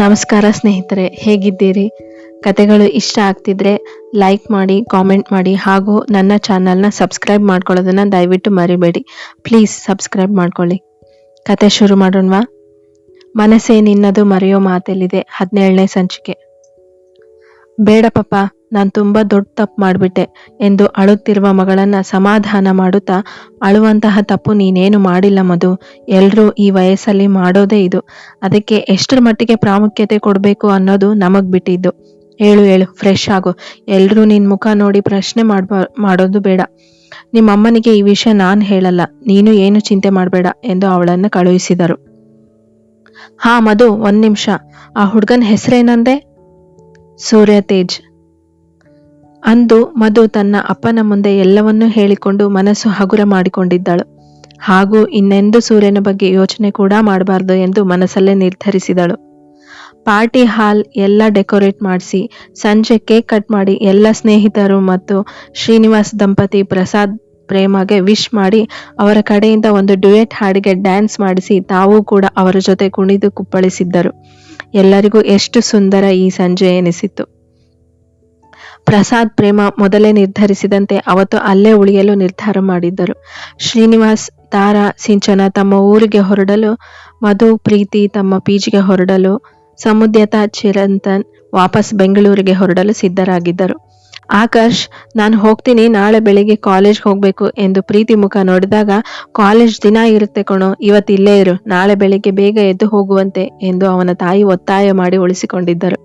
ನಮಸ್ಕಾರ ಸ್ನೇಹಿತರೆ, ಹೇಗಿದ್ದೀರಿ? ಕತೆಗಳು ಇಷ್ಟ ಆಗ್ತಿದ್ರೆ ಲೈಕ್ ಮಾಡಿ ಕಾಮೆಂಟ್ ಮಾಡಿ, ಹಾಗೂ ನನ್ನ ಚಾನಲ್ನ ಸಬ್ಸ್ಕ್ರೈಬ್ ಮಾಡ್ಕೊಳ್ಳೋದನ್ನ ದಯವಿಟ್ಟು ಮರಿಬೇಡಿ. ಪ್ಲೀಸ್ ಸಬ್ಸ್ಕ್ರೈಬ್ ಮಾಡ್ಕೊಳ್ಳಿ. ಕತೆ ಶುರು ಮಾಡೋಣವಾ? ಮನಸ್ಸೇ ನಿನ್ನದು ಮರೆಯೋ ಮಾತೆಲ್ಲಿದೆ ಹದಿನೇಳನೇ ಸಂಚಿಕೆ. ಬೇಡ ಪಪ್ಪ ನಾನು ತುಂಬಾ ದೊಡ್ಡ ತಪ್ಪು ಮಾಡಿಬಿಟ್ಟೆ ಎಂದು ಅಳುತ್ತಿರುವ ಮಗಳನ್ನ ಸಮಾಧಾನ ಮಾಡುತ್ತಾ, ಅಳುವಂತಹ ತಪ್ಪು ನೀನೇನು ಮಾಡಿಲ್ಲ ಮಧು. ಎಲ್ಲರೂ ಈ ವಯಸ್ಸಲ್ಲಿ ಮಾಡೋದೇ ಇದು. ಅದಕ್ಕೆ ಎಷ್ಟರ ಮಟ್ಟಿಗೆ ಪ್ರಾಮುಖ್ಯತೆ ಕೊಡಬೇಕು ಅನ್ನೋದು ನಮಗ್ ಬಿಟ್ಟಿದ್ದು. ಹೇಳು ಹೇಳು ಫ್ರೆಶ್ ಆಗು. ಎಲ್ಲರೂ ನಿನ್ ಮುಖ ನೋಡಿ ಪ್ರಶ್ನೆ ಮಾಡ್ಬಾ, ಮಾಡೋದು ಬೇಡ. ನಿಮ್ಮ ಅಮ್ಮನಿಗೆ ಈ ವಿಷಯ ನಾನು ಹೇಳಲ್ಲ. ನೀನು ಏನು ಚಿಂತೆ ಮಾಡಬೇಡ ಎಂದು ಅವಳನ್ನು ಕಳುಹಿಸಿದರು. ಹಾ ಮಧು, ಒಂದ್ ನಿಮಿಷ. ಆ ಹುಡ್ಗನ್ ಹೆಸರೇನಂದೆ? ಸೂರ್ಯ ತೇಜ್. ಅಂದು ಮಧು ತನ್ನ ಅಪ್ಪನ ಮುಂದೆ ಎಲ್ಲವನ್ನೂ ಹೇಳಿಕೊಂಡು ಮನಸ್ಸು ಹಗುರ ಮಾಡಿಕೊಂಡಿದ್ದಳು. ಹಾಗೂ ಇನ್ನೆಂದು ಸೂರ್ಯನ ಬಗ್ಗೆ ಯೋಚನೆ ಕೂಡ ಮಾಡಬಾರ್ದು ಎಂದು ಮನಸ್ಸಲ್ಲೇ ನಿರ್ಧರಿಸಿದಳು. ಪಾರ್ಟಿ ಹಾಲ್ ಎಲ್ಲ ಡೆಕೋರೇಟ್ ಮಾಡಿಸಿ, ಸಂಜೆ ಕೇಕ್ ಕಟ್ ಮಾಡಿ ಎಲ್ಲ ಸ್ನೇಹಿತರು ಮತ್ತು ಶ್ರೀನಿವಾಸ್ ದಂಪತಿ ಪ್ರಸಾದ್ ಪ್ರೇಮಗೆ ವಿಶ್ ಮಾಡಿ ಅವರ ಕಡೆಯಿಂದ ಒಂದು ಡ್ಯುಯೆಟ್ ಹಾಡಿಗೆ ಡ್ಯಾನ್ಸ್ ಮಾಡಿಸಿ ತಾವೂ ಕೂಡ ಅವರ ಜೊತೆ ಕುಣಿದು ಕುಪ್ಪಳಿಸಿದ್ದರು. ಎಲ್ಲರಿಗೂ ಎಷ್ಟು ಸುಂದರ ಈ ಸಂಜೆ ಎನಿಸಿತ್ತು. ಪ್ರಸಾದ್ ಪ್ರೇಮ ಮೊದಲೇ ನಿರ್ಧರಿಸಿದಂತೆ ಅವತ್ತು ಅಲ್ಲೇ ಉಳಿಯಲು ನಿರ್ಧಾರ ಮಾಡಿದ್ದರು. ಶ್ರೀನಿವಾಸ್, ತಾರಾ, ಸಿಂಚನ ತಮ್ಮ ಊರಿಗೆ ಹೊರಡಲು, ಮಧು, ಪ್ರೀತಿ ತಮ್ಮ ಪೀಜಿಗೆ ಹೊರಡಲು, ಸಮುದ್ಯತಾ ಚಿರಂತನ್ ವಾಪಸ್ ಬೆಂಗಳೂರಿಗೆ ಹೊರಡಲು ಸಿದ್ಧರಾಗಿದ್ದರು. ಆಕಾಶ್, ನಾನು ಹೋಗ್ತೀನಿ, ನಾಳೆ ಬೆಳಿಗ್ಗೆ ಕಾಲೇಜ್ಗೆ ಹೋಗ್ಬೇಕು ಎಂದು ಪ್ರೀತಿ ಮುಖ ನೋಡಿದಾಗ, ಕಾಲೇಜ್ ದಿನ ಇರುತ್ತೆ ಕಣೋ ಇವತ್ತು ಇಲ್ಲೇ ಇರು, ನಾಳೆ ಬೆಳಿಗ್ಗೆ ಬೇಗ ಎದ್ದು ಹೋಗುವಂತೆ ಎಂದು ಅವನ ತಾಯಿ ಒತ್ತಾಯ ಮಾಡಿ ಉಳಿಸಿಕೊಂಡಿದ್ದರು.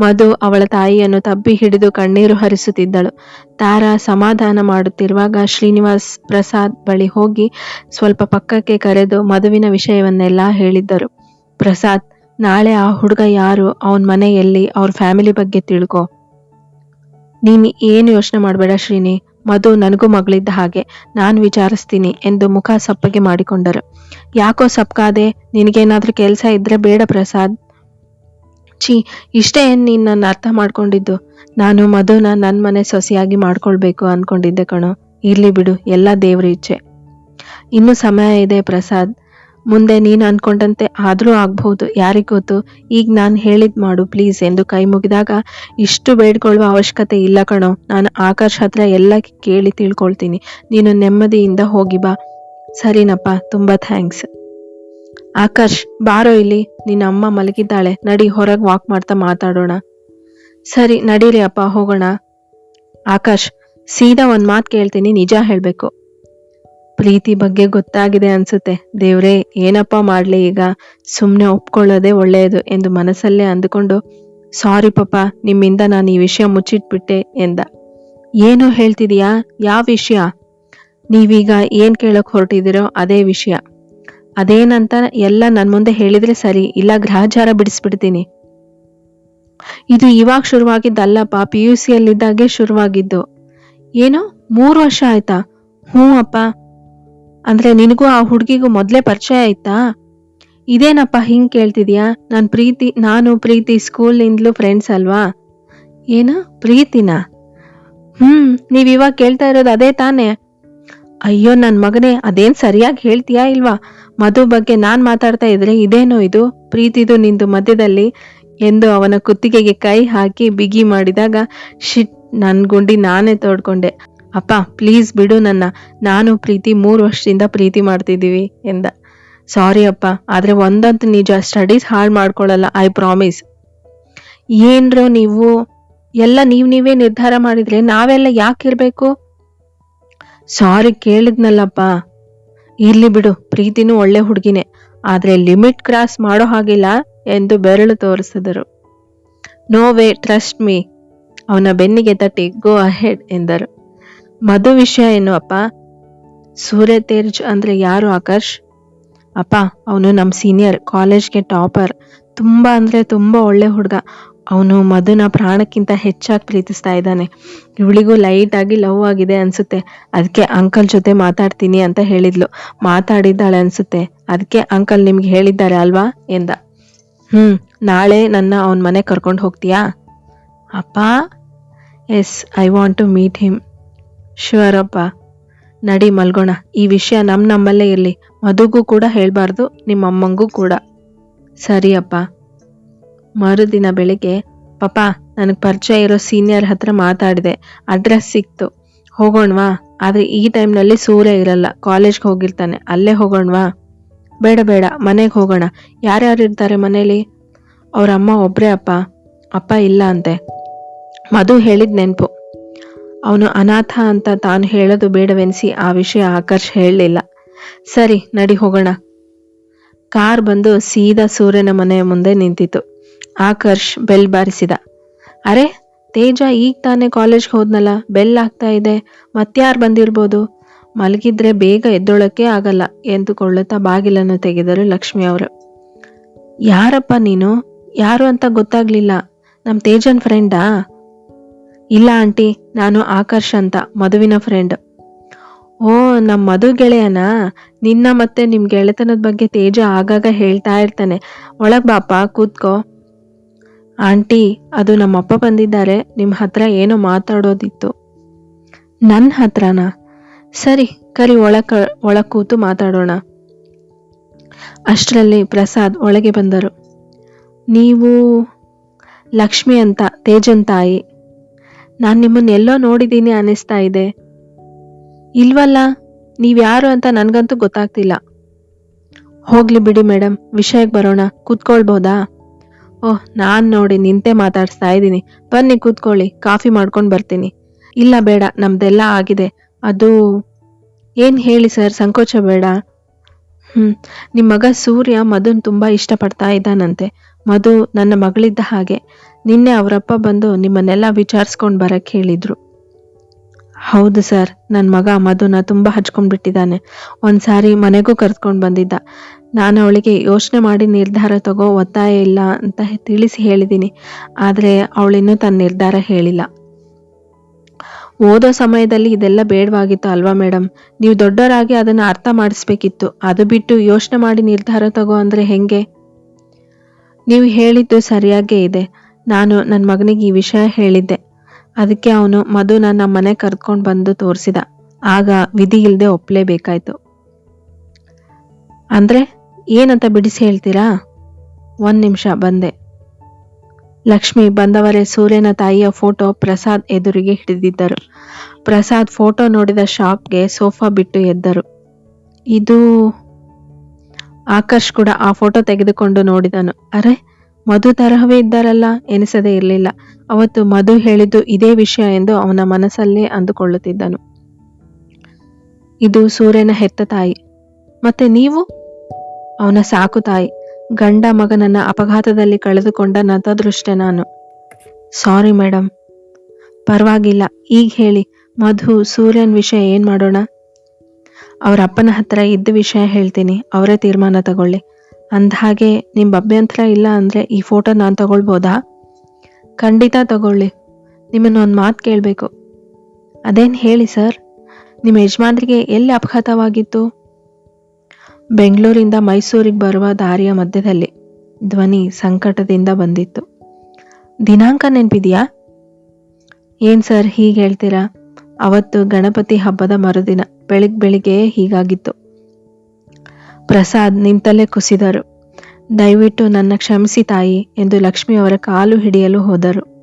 ಮಧು ಅವಳ ತಾಯಿಯನ್ನು ತಬ್ಬಿ ಹಿಡಿದು ಕಣ್ಣೀರು ಹರಿಸುತ್ತಿದ್ದಳು. ತಾರಾ ಸಮಾಧಾನ ಮಾಡುತ್ತಿರುವಾಗ ಶ್ರೀನಿವಾಸ್ ಪ್ರಸಾದ್ ಬಳಿ ಹೋಗಿ ಸ್ವಲ್ಪ ಪಕ್ಕಕ್ಕೆ ಕರೆದು ಮಧುವಿನ ವಿಷಯವನ್ನೆಲ್ಲ ಹೇಳಿದ್ದರು. ಪ್ರಸಾದ್, ನಾಳೆ ಆ ಹುಡುಗ ಯಾರು? ಅವನ ಮನೆಯಲ್ಲಿ ಅವ್ರ ಫ್ಯಾಮಿಲಿ ಬಗ್ಗೆ ತಿಳ್ಕೊ. ನೀನ್ ಏನು ಯೋಚನೆ ಮಾಡಬೇಡ ಶ್ರೀನಿ. ಮಧು ನನಗೂ ಮಗಳಿದ್ದ ಹಾಗೆ ನಾನು ವಿಚಾರಿಸ್ತೀನಿ ಎಂದು ಮುಖ ಸಪ್ಪಗೆ ಮಾಡಿಕೊಂಡರು. ಯಾಕೋ ಸಪ್ಕಾದೆ, ನಿನಗೇನಾದ್ರೂ ಕೆಲಸ ಇದ್ರೆ ಬೇಡ ಪ್ರಸಾದ್. ಛೀ, ಇಷ್ಟೇ ಏನ್ ನೀನು ನನ್ನ ಅರ್ಥ ಮಾಡ್ಕೊಂಡಿದ್ದು. ನಾನು ಮಧುನ ನನ್ನ ಮನೆ ಸೊಸೆಯಾಗಿ ಮಾಡ್ಕೊಳ್ಬೇಕು ಅನ್ಕೊಂಡಿದ್ದೆ ಕಣೋ. ಇರ್ಲಿ ಬಿಡು, ಎಲ್ಲ ದೇವ್ರ ಇಚ್ಛೆ. ಇನ್ನು ಸಮಯ ಇದೆ ಪ್ರಸಾದ್. ಮುಂದೆ ನೀನು ಅನ್ಕೊಂಡಂತೆ ಆದರೂ ಆಗ್ಬಹುದು. ಯಾರಿಗೊತ್ತು ಈಗ ನಾನು ಹೇಳಿದ್ ಮಾಡು ಪ್ಲೀಸ್ ಎಂದು ಕೈ ಮುಗಿದಾಗ ಇಷ್ಟು ಬೇಡ್ಕೊಳ್ಳುವ ಅವಶ್ಯಕತೆ ಇಲ್ಲ ಕಣೋ. ನಾನು ಆಕಾಶ್ ಹತ್ರ ಎಲ್ಲ ಕೇಳಿ ತಿಳ್ಕೊಳ್ತೀನಿ. ನೀನು ನೆಮ್ಮದಿಯಿಂದ ಹೋಗಿ ಬಾ. ಸರಿನಪ್ಪ, ತುಂಬಾ ಥ್ಯಾಂಕ್ಸ್. ಆಕಾಶ್, ಬಾರೋ ಇಲ್ಲಿ. ನಿನ್ನ ಅಮ್ಮ ಮಲಗಿದ್ದಾಳೆ. ನಡಿ, ಹೊರಗೆ ವಾಕ್ ಮಾಡ್ತಾ ಮಾತಾಡೋಣ. ಸರಿ, ನಡೀರಿ ಅಪ್ಪ, ಹೋಗೋಣ. ಆಕಾಶ್, ಸೀದಾ ಒಂದು ಮಾತು ಕೇಳ್ತೀನಿ, ನಿಜ ಹೇಳ್ಬೇಕು. ಪ್ರೀತಿ ಬಗ್ಗೆ ಗೊತ್ತಾಗಿದೆ ಅನ್ಸುತ್ತೆ. ದೇವ್ರೇ, ಏನಪ್ಪ ಮಾಡ್ಲಿ ಈಗ? ಸುಮ್ನೆ ಒಪ್ಕೊಳ್ಳೋದೇ ಒಳ್ಳೆಯದು ಎಂದು ಮನಸ್ಸಲ್ಲೇ ಅಂದುಕೊಂಡು, ಸಾರಿ ಪಾಪ, ನಿಮ್ಮಿಂದ ನಾನು ಈ ವಿಷಯ ಮುಚ್ಚಿಟ್ಬಿಟ್ಟೆ ಎಂದ. ಏನು ಹೇಳ್ತಿದೀಯಾ? ಯಾವ ವಿಷಯ? ನೀವೀಗ ಏನ್ ಕೇಳಕ್ ಹೊರಟಿದಿರೋ ಅದೇ ವಿಷಯ. ಅದೇನಂತ ಎಲ್ಲ ನನ್ ಮುಂದೆ ಹೇಳಿದ್ರೆ ಸರಿ, ಇಲ್ಲ ಗ್ರಹಚಾರ ಬಿಡಿಸ್ಬಿಡ್ತೀನಿ. ಇದು ಇವಾಗ ಶುರುವಾಗಿದ್ದಲ್ಲಪ್ಪ ಪಿ ಯು ಸಿಯಲ್ಲಿದ್ದಾಗೆ ಶುರುವಾಗಿದ್ದು. ಏನು, ಮೂರು ವರ್ಷ ಆಯ್ತಾ? ಹ್ಞೂ ಅಪ್ಪ ಅಂದ್ರೆ ನಿನಗೂ ಆ ಹುಡುಗಿಗೂ ಮೊದ್ಲೇ ಪರಿಚಯ ಆಯ್ತಾ? ಇದೇನಪ್ಪ ಹಿಂಗ್ ಕೇಳ್ತಿದ್ಯಾ? ನಾನ್ ಪ್ರೀತಿ, ನಾನು ಪ್ರೀತಿ ಸ್ಕೂಲ್ನಿಂದಲೂ ಫ್ರೆಂಡ್ಸ್ ಅಲ್ವಾ? ಏನು, ಪ್ರೀತಿನ? ಹ್ಮ್, ನೀವ್ ಇವಾಗ ಕೇಳ್ತಾ ಇರೋದು ಅದೇ ತಾನೇ. ಅಯ್ಯೋ, ನನ್ ಮಗನೇ, ಅದೇನ್ ಸರಿಯಾಗಿ ಹೇಳ್ತೀಯಾ ಇಲ್ವಾ? ಮಧು ಬಗ್ಗೆ ನಾನ್ ಮಾತಾಡ್ತಾ ಇದ್ರೆ ಇದೇನೋ ಇದು? ಪ್ರೀತಿದು ನಿಂದು ಮಧ್ಯದಲ್ಲಿ ಎಂದು ಅವನ ಕುತ್ತಿಗೆಗೆ ಕೈ ಹಾಕಿ ಬಿಗಿ ಮಾಡಿದಾಗ, ಶಿಟ್, ನನ್ ಗುಂಡಿ ನಾನೇ ತೋಡ್ಕೊಂಡೆ. ಅಪ್ಪ ಪ್ಲೀಸ್ ಬಿಡು ನನ್ನ. ನಾನು ಪ್ರೀತಿ ಮೂರು ವರ್ಷದಿಂದ ಪ್ರೀತಿ ಮಾಡ್ತಿದ್ದೀವಿ ಎಂದ. ಸಾರಿ ಅಪ್ಪ, ಆದ್ರೆ ಒಂದಂತೂ ನಿಜ ಸ್ಟಡೀಸ್ ಹಾಳು ಮಾಡ್ಕೊಳ್ಳಲ್ಲ ಐ ಪ್ರಾಮಿಸ್ ಏನ್ರೋ ನೀವು, ಎಲ್ಲ ನೀವು ನೀವೇ ನಿರ್ಧಾರ ಮಾಡಿದ್ರೆ ನಾವೆಲ್ಲ ಯಾಕೆ ಇರಬೇಕು? ಸಾರಿ ಕೇಳಿದ್ನಲ್ಲಪ್ಪ. ಇರ್ಲಿ ಬಿಡು, ಪ್ರೀತಿನೂ ಒಳ್ಳೆ ಹುಡುಗಿನೇ. ಆದ್ರೆ ಲಿಮಿಟ್ ಕ್ರಾಸ್ ಮಾಡೋ ಹಾಗಿಲ್ಲ ಎಂದು ಬೆರಳು ತೋರಿಸಿದರು. ನೋ ವೇ ಟ್ರಸ್ಟ್ ಮೀ ಅವನ ಬೆನ್ನಿಗೆ ತಟ್ಟಿ ಗೋ ಅಹೆಡ್ ಎಂದರು. ಮಧು ವಿಷಯ ಏನು ಅಪ್ಪ ಸೂರ್ಯ ತೇಜ್ ಅಂದ್ರೆ ಯಾರು ಆಕರ್ಷ್? ಅಪ್ಪ, ಅವನು ನಮ್ಮ ಸೀನಿಯರ್ ಕಾಲೇಜ್ಗೆ ಟಾಪರ್ ತುಂಬಾ ಅಂದ್ರೆ ತುಂಬಾ ಒಳ್ಳೆ ಹುಡುಗ. ಅವನು ಮಧುನ ಪ್ರಾಣಕ್ಕಿಂತ ಹೆಚ್ಚಾಗಿ ಪ್ರೀತಿಸ್ತಾ ಇದ್ದಾನೆ. ಇವಳಿಗೂ ಲೈಟ್ ಆಗಿ ಲವ್ ಆಗಿದೆ ಅನ್ಸುತ್ತೆ. ಅದಕ್ಕೆ ಅಂಕಲ್ ಜೊತೆ ಮಾತಾಡ್ತೀನಿ ಅಂತ ಹೇಳಿದ್ಲು. ಮಾತಾಡಿದ್ದಾಳೆ ಅನ್ಸುತ್ತೆ. ಅದಕ್ಕೆ ಅಂಕಲ್ ನಿಮ್ಗೆ ಹೇಳಿದ್ದಾರೆ ಅಲ್ವಾ? ಎಂದ. ಹ್ಞೂ ನಾಳೆ ನನ್ನ ಅವನ ಮನೆ ಕರ್ಕೊಂಡು ಹೋಗ್ತೀಯಾ? ಅಪ್ಪ yes I want to meet him sure ಅಪ್ಪ ನಡಿ ಮಲ್ಗೋಣ, ಈ ವಿಷಯ ನಮ್ಮ ನಮ್ಮಲ್ಲೇ ಇರಲಿ. ಮಧುಗೂ ಕೂಡ ಹೇಳಬಾರ್ದು, ನಿಮ್ಮ ಅಮ್ಮಂಗೂ ಕೂಡ. ಸರಿಯಪ್ಪ ಮರುದಿನ ಬೆಳಿಗ್ಗೆ, ಪಾಪ, ನನಗೆ ಪರಿಚಯ ಇರೋ ಸೀನಿಯರ್ ಹತ್ರ ಮಾತಾಡಿದೆ, ಅಡ್ರೆಸ್ ಸಿಕ್ತು. ಹೋಗೋಣವಾ ಆದರೆ ಈ ಟೈಮ್ನಲ್ಲಿ ಸೂರ್ಯ ಇರಲ್ಲ, ಕಾಲೇಜ್ಗೆ ಹೋಗಿರ್ತಾನೆ, ಅಲ್ಲೇ ಹೋಗೋಣವಾ ಬೇಡ ಬೇಡ, ಮನೆಗೆ ಹೋಗೋಣ. ಯಾರ್ಯಾರು ಇರ್ತಾರೆ ಮನೇಲಿ? ಅವರ ಅಮ್ಮ ಒಬ್ಬರೇ ಅಪ್ಪ ಅಪ್ಪ ಇಲ್ಲ ಅಂತೆ. ಮಧು ಹೇಳಿದ ನೆನಪು. ಅವನು ಅನಾಥ ಅಂತ ತಾನು ಹೇಳೋದು ಬೇಡವೆನಿಸಿ ಆ ವಿಷಯ ಆಕರ್ಷ್ ಹೇಳಲಿಲ್ಲ. ಸರಿ, ನಡಿ ಹೋಗೋಣ. ಕಾರ್ ಬಂದು ಸೀದಾ ಸೂರ್ಯನ ಮನೆಯ ಮುಂದೆ ನಿಂತಿತು ಆಕರ್ಷ್ ಬೆಲ್ ಬಾರಿಸಿದ. ಅರೆ, ತೇಜ ಈಗ ತಾನೇ ಕಾಲೇಜ್ಗೆ ಹೋದ್ನಲ್ಲ? ಬೆಲ್ ಆಗ್ತಾ ಇದೆ. ಮತ್ಯಾರು ಬಂದಿರ್ಬೋದು? ಮಲಗಿದ್ರೆ ಬೇಗ ಎದ್ದೊಳಕ್ಕೆ ಆಗಲ್ಲ ಎಂದುಕೊಳ್ಳುತ್ತಾ ಬಾಗಿಲನ್ನು ತೆಗೆದರು ಲಕ್ಷ್ಮಿ ಅವರು. ಯಾರಪ್ಪ ನೀನು? ಯಾರು ಅಂತ ಗೊತ್ತಾಗ್ಲಿಲ್ಲ. ನಮ್ಮ ತೇಜನ್ ಫ್ರೆಂಡಾ ಇಲ್ಲ, ಆಂಟಿ. ನಾನು ಆಕರ್ಷ್ ಅಂತ ಮಧುವಿನ ಫ್ರೆಂಡ್ ಓ ನಮ್ಮ ಮಧು ಗೆಳೆಯನ? ನಿನ್ನ ಮತ್ತೆ ನಿಮ್ ಗೆಳೆತನದ ಬಗ್ಗೆ ತೇಜ ಆಗಾಗ ಹೇಳ್ತಾ ಇರ್ತಾನೆ. ಒಳಗ್ ಬಾಪ ಕೂತ್ಕೋ. ಆಂಟಿ, ಅದು ನಮ್ಮಪ್ಪ ಬಂದಿದ್ದಾರೆ. ನಿಮ್ಮ ಹತ್ರ ಏನೋ ಮಾತಾಡೋದಿತ್ತು. ನನ್ನ ಹತ್ರನಾ? ಸರಿ, ಕರಿ ಒಳಕ ಒಳ ಕೂತು ಮಾತಾಡೋಣ. ಅಷ್ಟರಲ್ಲಿ ಪ್ರಸಾದ್ ಒಳಗೆ ಬಂದರು. ನೀವು ಲಕ್ಷ್ಮಿ ಅಂತ, ತೇಜನ್ ತಾಯಿ. ನಾನು ನಿಮ್ಮನ್ನ ಎಲ್ಲೋ ನೋಡಿದ್ದೀನಿ ಅನ್ನಿಸ್ತಾ ಇದೆ. ಇಲ್ವಲ್ಲ ನೀವ್ಯಾರು ಅಂತ ನನಗಂತೂ ಗೊತ್ತಾಗ್ತಿಲ್ಲ. ಹೋಗ್ಲಿ ಬಿಡಿ ಮೇಡಮ್ ವಿಷಯಕ್ಕೆ ಬರೋಣ, ಕೂತ್ಕೊಳ್ಬೋದಾ? ಓಹ್, ನಾನು ನೋಡಿ ನಿಂತೆ ಮಾತಾಡಿಸ್ತಾ ಇದ್ದೀನಿ. ಬನ್ನಿ ಕೂತ್ಕೊಳ್ಳಿ, ಕಾಫಿ ಮಾಡ್ಕೊಂಡು ಬರ್ತೀನಿ. ಇಲ್ಲ ಬೇಡ, ನಮ್ದೆಲ್ಲ ಆಗಿದೆ. ಅದು, ಏನು ಹೇಳಿ ಸರ್, ಸಂಕೋಚ ಬೇಡ? ಹ್ಞೂ ನಿಮ್ಮ ಮಗ ಸೂರ್ಯ ಮಧುನ್ ತುಂಬ ಇಷ್ಟಪಡ್ತಾ ಇದ್ದಾನಂತೆ. ಮಧು ನನ್ನ ಮಗಳಿದ್ದ ಹಾಗೆ. ನಿನ್ನೆ ಅವರಪ್ಪ ಬಂದು ನಿಮ್ಮನ್ನೆಲ್ಲ ವಿಚಾರಿಸ್ಕೊಂಡು ಬರಕ್ಕೆ ಹೇಳಿದ್ರು. ಹೌದು ಸರ್ ನನ್ನ ಮಗ ಮಧುನ ತುಂಬಾ ಹಚ್ಕೊಂಡ್ಬಿಟ್ಟಿದ್ದಾನೆ. ಒಂದ್ಸಾರಿ ಮನೆಗೂ ಕರ್ಸ್ಕೊಂಡು ಬಂದಿದ್ದ. ನಾನು ಅವಳಿಗೆ ಯೋಚನೆ ಮಾಡಿ ನಿರ್ಧಾರ ತಗೋ, ಒತ್ತಾಯ ಇಲ್ಲ ಅಂತ ತಿಳಿಸಿ ಹೇಳಿದ್ದೀನಿ ಆದರೆ ಅವಳಿನ್ನೂ ತನ್ನ ನಿರ್ಧಾರ ಹೇಳಿಲ್ಲ. ಓದೋ ಸಮಯದಲ್ಲಿ ಇದೆಲ್ಲ ಬೇಡವಾಗಿತ್ತು ಅಲ್ವಾ ಮೇಡಮ್ ನೀವು ದೊಡ್ಡವರಾಗಿ ಅದನ್ನು ಅರ್ಥ ಮಾಡಿಸ್ಬೇಕಿತ್ತು. ಅದು ಬಿಟ್ಟು ಯೋಚನೆ ಮಾಡಿ ನಿರ್ಧಾರ ತಗೋ ಅಂದ್ರೆ ಹೆಂಗೆ? ನೀವು ಹೇಳಿದ್ದು ಸರಿಯಾಗೇ ಇದೆ. ನಾನು ನನ್ನ ಮಗನಿಗೆ ಈ ವಿಷಯ ಹೇಳಿದ್ದೆ. ಅದಕ್ಕೆ ಅವನು ಮಧುನ ನಮ್ಮ ಮನೆ ಕರ್ಕೊಂಡು ಬಂದು ತೋರಿಸಿದ. ಆಗ ವಿಧಿ ಇಲ್ಲದೆ ಒಪ್ಪಲೇಬೇಕಾಯ್ತು ಅಂದ್ರೆ ಏನಂತ ಬಿಡಿಸಿ ಹೇಳ್ತೀರಾ? ಒಂದು ನಿಮಿಷ ಬಂದೆ. ಲಕ್ಷ್ಮಿ ಬಂದವರೇ ಸೂರ್ಯನ ತಾಯಿಯ ಫೋಟೋ ಪ್ರಸಾದ್ ಎದುರಿಗೆ ಹಿಡಿದಿದ್ದರು. ಪ್ರಸಾದ್ ಫೋಟೋ ನೋಡಿದ ಶಾಪ್ಗೆ ಸೋಫಾ ಬಿಟ್ಟು ಎದ್ದರು. ಇದು ಆಕರ್ಷ್ ಕೂಡ ಆ ಫೋಟೋ ತೆಗೆದುಕೊಂಡು ನೋಡಿದನು. ಅರೆ ಮಧು ತರಹವೇ ಇದ್ದಾರಲ್ಲ, ಎನಿಸದೇ ಇರಲಿಲ್ಲ. ಅವತ್ತು ಮಧು ಹೇಳಿದ್ದು ಇದೇ ವಿಷಯ ಎಂದು ಅವನ ಮನಸ್ಸಲ್ಲೇ ಅಂದುಕೊಳ್ಳುತ್ತಿದ್ದನು. ಇದು ಸೂರ್ಯನ ಹೆತ್ತ ತಾಯಿ. ಮತ್ತೆ ನೀವು? ಅವನ ಸಾಕು ತಾಯಿ. ಗಂಡ ಮಗನನ್ನ ಅಪಘಾತದಲ್ಲಿ ಕಳೆದುಕೊಂಡ ನತದೃಷ್ಟೆ ನಾನು. ಸಾರಿ ಮೇಡಮ್ ಪರವಾಗಿಲ್ಲ ಈಗ ಹೇಳಿ. ಮಧು ಸೂರ್ಯನ್ ವಿಷಯ ಏನ್ ಮಾಡೋಣ? ಅವರ ಅಪ್ಪನ ಹತ್ರ ಇದ್ದ ವಿಷಯ ಹೇಳ್ತೀನಿ. ಅವರೇ ತೀರ್ಮಾನ ತಗೊಳ್ಳಿ. ಅಂದಹಾಗೆ ನಿಮ್ಮ ಅಭ್ಯಂತರ ಇಲ್ಲ ಅಂದರೆ ಈ ಫೋಟೋ ನಾನು ತಗೊಳ್ಬೋದಾ? ಖಂಡಿತ ತಗೊಳ್ಳಿ. ನಿಮ್ಮನ್ನು ಒಂದು ಮಾತು ಕೇಳಬೇಕು. ಅದೇನು ಹೇಳಿ ಸರ್? ನಿಮ್ಮ ಯಜಮಾನ್ರಿಗೆ ಎಲ್ಲಿ ಅಪಘಾತವಾಗಿತ್ತು? ಬೆಂಗಳೂರಿಂದ ಮೈಸೂರಿಗೆ ಬರುವ ದಾರಿಯ ಮಧ್ಯದಲ್ಲಿ ಧ್ವನಿ ಸಂಕಟದಿಂದ ಬಂದಿತ್ತು. ದಿನಾಂಕ ನೆನಪಿದೆಯಾ? ಏನು ಸರ್ ಹೀಗೆ ಹೇಳ್ತೀರಾ? ಅವತ್ತು ಗಣಪತಿ ಹಬ್ಬದ ಮರುದಿನ ಬೆಳಿಗ್ಗೆ ಬೆಳಿಗ್ಗೆ ಹೀಗಾಗಿತ್ತು. ಪ್ರಸಾದ್ ನಿಂತಲ್ಲೇ ಕುಸಿದರು. ದಯವಿಟ್ಟು ನನ್ನ ಕ್ಷಮಿಸಿ ತಾಯಿ ಎಂದು ಲಕ್ಷ್ಮಿ ಅವರ ಕಾಲು ಹಿಡಿಯಲು ಹೋದರು.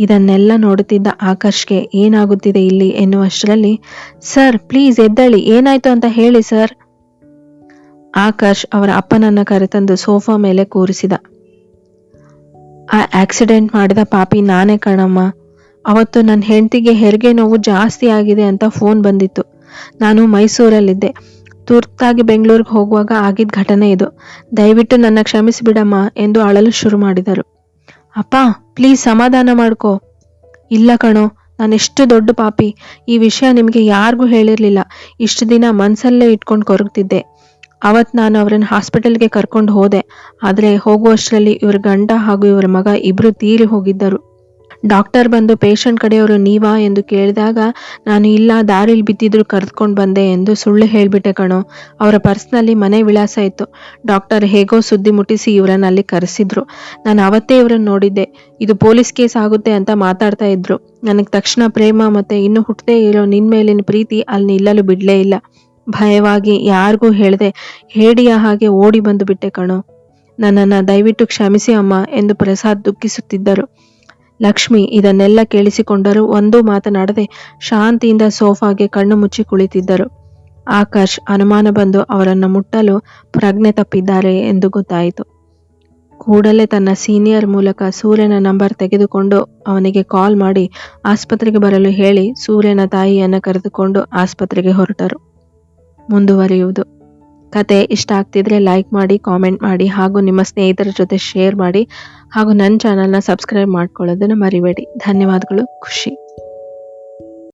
ಇದನ್ನೆಲ್ಲ ನೋಡುತ್ತಿದ್ದ ಆಕರ್ಷ್ಗೆ ಏನಾಗುತ್ತಿದೆ ಇಲ್ಲಿ ಎನ್ನುವಷ್ಟರಲ್ಲಿ, ಸರ್, ಪ್ಲೀಸ್ ಎದ್ದಳಿ, ಏನಾಯ್ತು ಅಂತ ಹೇಳಿ, ಸರ್. ಆಕರ್ಷ್ ಅವರ ಅಪ್ಪನನ್ನ ಕರೆತಂದು ಸೋಫಾ ಮೇಲೆ ಕೂರಿಸಿದ. ಆ ಆಕ್ಸಿಡೆಂಟ್ ಮಾಡಿದ ಪಾಪಿ ನಾನೇ ಕಣಮ್ಮ. ಅವತ್ತು ನನ್ನ ಹೆಂಡತಿಗೆ ಹೆರಿಗೆ ನೋವು ಜಾಸ್ತಿ ಆಗಿದೆ ಅಂತ ಫೋನ್ ಬಂದಿತ್ತು. ನಾನು ಮೈಸೂರಲ್ಲಿದ್ದೆ. ತುರ್ತಾಗಿ ಬೆಂಗಳೂರಿಗೆ ಹೋಗುವಾಗ ಆಗಿದ್ದ ಘಟನೆ ಇದು. ದಯವಿಟ್ಟು ನನ್ನ ಕ್ಷಮಿಸಿಬಿಡಮ್ಮ ಎಂದು ಅಳಲು ಶುರು ಮಾಡಿದರು. ಅಪ್ಪ ಪ್ಲೀಸ್ ಸಮಾಧಾನ ಮಾಡ್ಕೋ. ಇಲ್ಲ ಕಣೋ ನಾನೆಷ್ಟು ದೊಡ್ಡ ಪಾಪಿ. ಈ ವಿಷಯ ನಿಮಗೆ ಯಾರಿಗೂ ಹೇಳಿರಲಿಲ್ಲ. ಇಷ್ಟು ದಿನ ಮನಸಲ್ಲೇ ಇಟ್ಕೊಂಡು ಕೊರಗ್ತಿದ್ದೆ. ಅವತ್ತು ನಾನು ಅವರನ್ನು ಹಾಸ್ಪಿಟಲ್ಗೆ ಕರ್ಕೊಂಡು ಹೋದೆ. ಆದರೆ ಹೋಗುವಷ್ಟರಲ್ಲಿ ಇವ್ರ ಗಂಡ ಹಾಗೂ ಇವರ ಮಗ ಇಬ್ಬರು ತೀರಿ ಹೋಗಿದ್ದರು. ಡಾಕ್ಟರ್ ಬಂದು ಪೇಷಂಟ್ ಕಡೆಯವರು ನೀವಾ ಎಂದು ಕೇಳಿದಾಗ, ನಾನು ಇಲ್ಲ, ದಾರಿಲಿ ಬಿದ್ದಿದ್ರು ಕರೆದುಕೊಂಡು ಬಂದೆ ಎಂದು ಸುಳ್ಳು ಹೇಳಿಬಿಟ್ಟೆ ಕಣೋ. ಅವರ ಪರ್ಸ್ನಲ್ಲಿ ಮನೆ ವಿಳಾಸ ಇತ್ತು. ಡಾಕ್ಟರ್ ಹೇಗೋ ಸುದ್ದಿ ಮುಟ್ಟಿಸಿ ಇವರನ್ನ ಅಲ್ಲಿ ಕರೆಸಿದ್ರು. ನಾನು ಅವತ್ತೇ ಇವರನ್ನು ನೋಡಿದ್ದೆ. ಇದು ಪೊಲೀಸ್ ಕೇಸ್ ಆಗುತ್ತೆ ಅಂತ ಮಾತಾಡ್ತಾ ಇದ್ರು. ನನಗೆ ತಕ್ಷಣ ಪ್ರೇಮ ಮತ್ತೆ ಇನ್ನು ಹುಟ್ಟದೇ ಇರೋ ನಿನ್ ಮೇಲಿನ ಪ್ರೀತಿ ಅಲ್ಲಿ ನಿಲ್ಲಲು ಬಿಡಲೇ ಇಲ್ಲ. ಭಯವಾಗಿ ಯಾರಿಗೂ ಹೇಳದೆ ಹೇಡಿಯ ಹಾಗೆ ಓಡಿ ಬಂದು ಬಿಟ್ಟೆ ಕಣೋ. ನನ್ನನ್ನು ದಯವಿಟ್ಟು ಕ್ಷಮಿಸಿ ಅಮ್ಮ ಎಂದು ಪ್ರಸಾದ್ ದುಃಖಿಸುತ್ತಿದ್ದರು. ಲಕ್ಷ್ಮಿ ಇದನ್ನೆಲ್ಲ ಕೇಳಿಸಿಕೊಂಡರೂ ಒಂದೂ ಮಾತನಾಡದೆ ಶಾಂತಿಯಿಂದ ಸೋಫಾಗೆ ಕಣ್ಣು ಮುಚ್ಚಿ ಕುಳಿತಿದ್ದರು. ಆಕಾಶ್ ಅನುಮಾನ ಬಂದು ಅವರನ್ನು ಮುಟ್ಟಲು ಪ್ರಜ್ಞೆ ತಪ್ಪಿದ್ದಾರೆ ಎಂದು ಗೊತ್ತಾಯಿತು. ಕೂಡಲೇ ತನ್ನ ಸೀನಿಯರ್ ಮೂಲಕ ಸೂರ್ಯನ ನಂಬರ್ ತೆಗೆದುಕೊಂಡು ಅವನಿಗೆ ಕಾಲ್ ಮಾಡಿ ಆಸ್ಪತ್ರೆಗೆ ಬರಲು ಹೇಳಿ ಸೂರ್ಯನ ತಾಯಿಯನ್ನು ಕರೆದುಕೊಂಡು ಆಸ್ಪತ್ರೆಗೆ ಹೊರಟರು. ಮುಂದುವರಿಯುವುದು. ಕತೆ ಇಷ್ಟ ಆಗ್ತಿದ್ರೆ ಲೈಕ್ ಮಾಡಿ, ಕಾಮೆಂಟ್ ಮಾಡಿ ಹಾಗೂ ನಿಮ್ಮ ಸ್ನೇಹಿತರ ಜೊತೆ ಶೇರ್ ಮಾಡಿ. ಹಾಗೂ ನನ್ನ ಚಾನಲ್ನ ಸಬ್ಸ್ಕ್ರೈಬ್ ಮಾಡ್ಕೊಳ್ಳೋದನ್ನು ಮರಿಬೇಡಿ. ಧನ್ಯವಾದಗಳು. ಖುಷಿ.